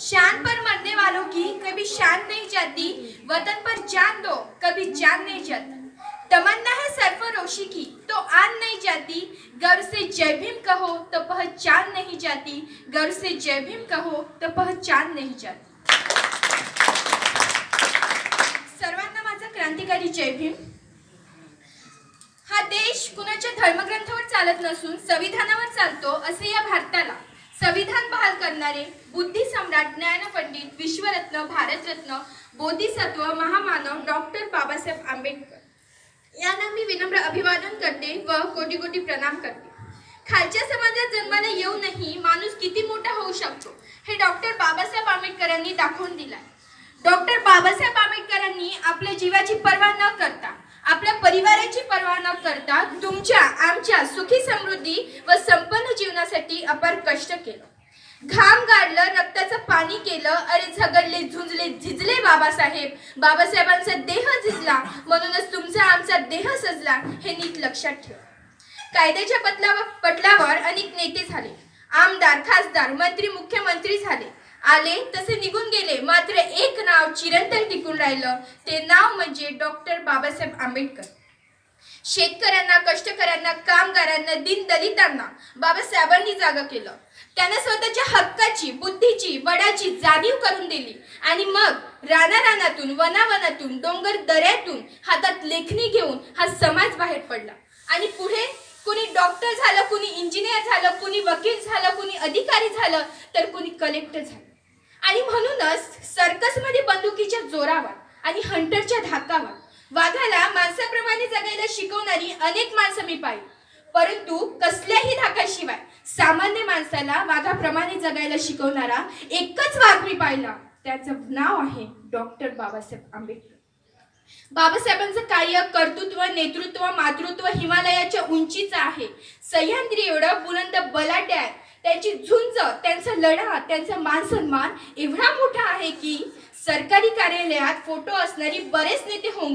शान पर मरने वालों की कभी शान नहीं जाती वतन पर जान दो कभी जान नहीं जाता। तमन्ना है सरफरोशी की तो आन नहीं जाती। गर्व से जय भीम कहो तो पहचान नहीं जाती। गर्व से जय भीम कहो तो पहचान नहीं जाती। सर्वांना माझा क्रांतिकारी जय भीम। हा देश कुणाच्या धर्मग्रंथावर चालत नसून संविधानावर चालतो असे या भारताला संविधान करणारे बुद्धी सम्राट ज्ञानपंडित विश्वरत्न भारतरत्न बोधिसत्व महामानव डॉक्टर बाबासाहेब आंबेडकर. यांना मी विनम्र अभिवादन करते व कोटी कोटी प्रणाम करते. खालच्या समाजात जन्माला येऊनही माणूस किती मोठा होऊ शकतो हे डॉक्टर बाबासाहेब आंबेडकरांनी दाखवून दिलं डॉक्टर बाबासाहेब आंबेडकरांनी आपल्या जीवाची पर्वा न करता आपल्या परिवाराची पर्वा न करता तुमच्या आमच्या सुखी समृद्धी व संपन्न जीवनासाठी अपार कष्ट केलं. घाम गाडलं रक्ताचं पाणी केलं अरे झगडले झुंजले झिजले बाबासाहेब. बाबासाहेबांचा देह झिजला म्हणूनच तुमचा आमचा देह सजला हे नीट लक्षात ठेव. कायद्याच्या पटलावर पटलावर अनेक नेते झाले. आमदार खासदार मंत्री मुख्यमंत्री झाले. आले तसे निघून गेले मात्र एक नाव चिरंतन टिकून राहिलं. ते नाव म्हणजे डॉक्टर बाबासाहेब आंबेडकर. शेतकऱ्यांना कष्टकऱ्यांना कामगारांना दलितांना बाबासाहेबांनी जागा केलं. त्यांना स्वतःच्या हक्काची बुद्धीची बडाची जाणीव करून दिली. आणि मग रानारानातून वनावनातून डोंगर दऱ्यातून हातात लेखणी घेऊन हा समाज बाहेर पडला. आणि पुढे कुणी डॉक्टर झालं कुणी इंजिनियर झालं कुणी वकील झालं कुणी अधिकारी झालं तर कुणी कलेक्टर झालं. आणि म्हणूनच सर्कसमध्ये बंदुकीच्या जोरावर आणि हंटरच्या धाकावर वाघाला माणसाप्रमाणे जगायला शिकवणारी अनेक माणसं मी पाहिली. परंतु कसल्याही धाकाशिवाय सामान्य माणसाला वाघाप्रमाणे जगायला शिकवणारा एकच वाघ मी पाहिला. त्याचं नाव आहे डॉक्टर बाबासाहेब आंबेडकर. बाबासाहेबांचं कार्य कर्तृत्व नेतृत्व मातृत्व हिमालयाच्या उंचीचं आहे. सह्याद्री एवढं बुलंद बलाट्या आहे. त्यांची झुंज त्यांचा लढा त्यांचा मान सन्मान एवढा मोठा आहे की सरकारी कार्यालयात फोटो असणारी बरेच नेते होऊन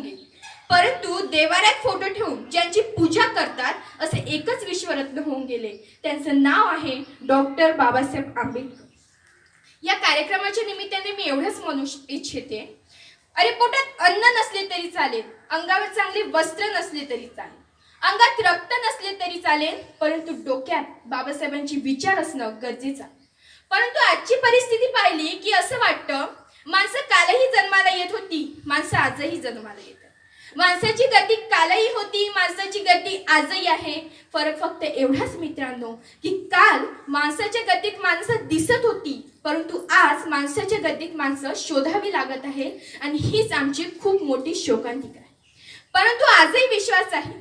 परंतु देवाऱ्यात फोटो ठेवून ज्यांची पूजा करतात असे एकच विश्वरत्न होऊन गेले. त्यांचं नाव आहे डॉक्टर बाबासाहेब आंबेडकर. या कार्यक्रमाच्या निमित्ताने मी एवढंच म्हणू इच्छिते. अरे पोटात अन्न नसले तरी चालेल अंगावर चांगले वस्त्र नसले तरी चालेल. अंगात रक्त नसले तरी चालेल परंतु डोक्यात बाबासाहेबांची विचार असणं गरजेचं परंतु आजची परिस्थिती पाहिली की असं वाटतं माणसं कालही जन्माला येत होती माणसं आजही जन्माला येत माणसाची गती कालही होती माणसाची गती आजही आहे. फरक फक्त एवढाच मित्रांनो की काल माणसाच्या गतीत माणसं दिसत होती परंतु आज माणसाच्या गतीत माणसं शोधावी लागत आहे आणि हीच आमची खूप मोठी शोकांतिका आहे. परंतु आजही विश्वास आहे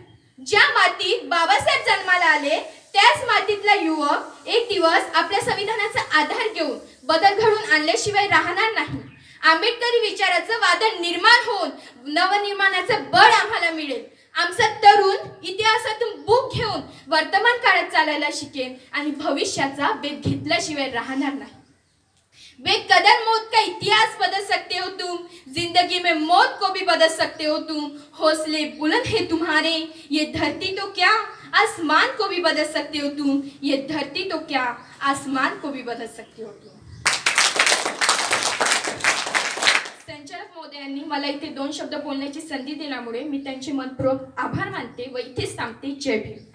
ज्या मातीत बाबासाहेब जन्माला आले त्याच मातीतला युवक एक दिवस आपल्या संविधानाचा आधार घेऊन बदल घडवून आणल्याशिवाय राहणार नाही. आंबेडकरी विचाराचं वादळ निर्माण होऊन नवनिर्माणाचं बळ आम्हाला मिळेल. आमचा तरुण इतिहासातून बुक घेऊन वर्तमान काळात चालायला शिकेल आणि भविष्याचा बेत घेतल्याशिवाय राहणार नाही. बेकदर मौत का इतिहास बदल सकते हो तुम? जिंदगी में मौत को भी बदल सकते हो तुम? हौसले बुलंद है तुम्हारे. ये धरती तो क्या? आसमान को भी बदल सकते हो तुम ये धरती तो क्या आसमान को भी बदल सकते हो तुम। संचालक महोदयांनी मला इथे दोन शब्द बोलण्याची संधी दिल्यामुळे मी त्यांचे मनपूर्वक आभार मानते व इथेच थांबते. जय भीम.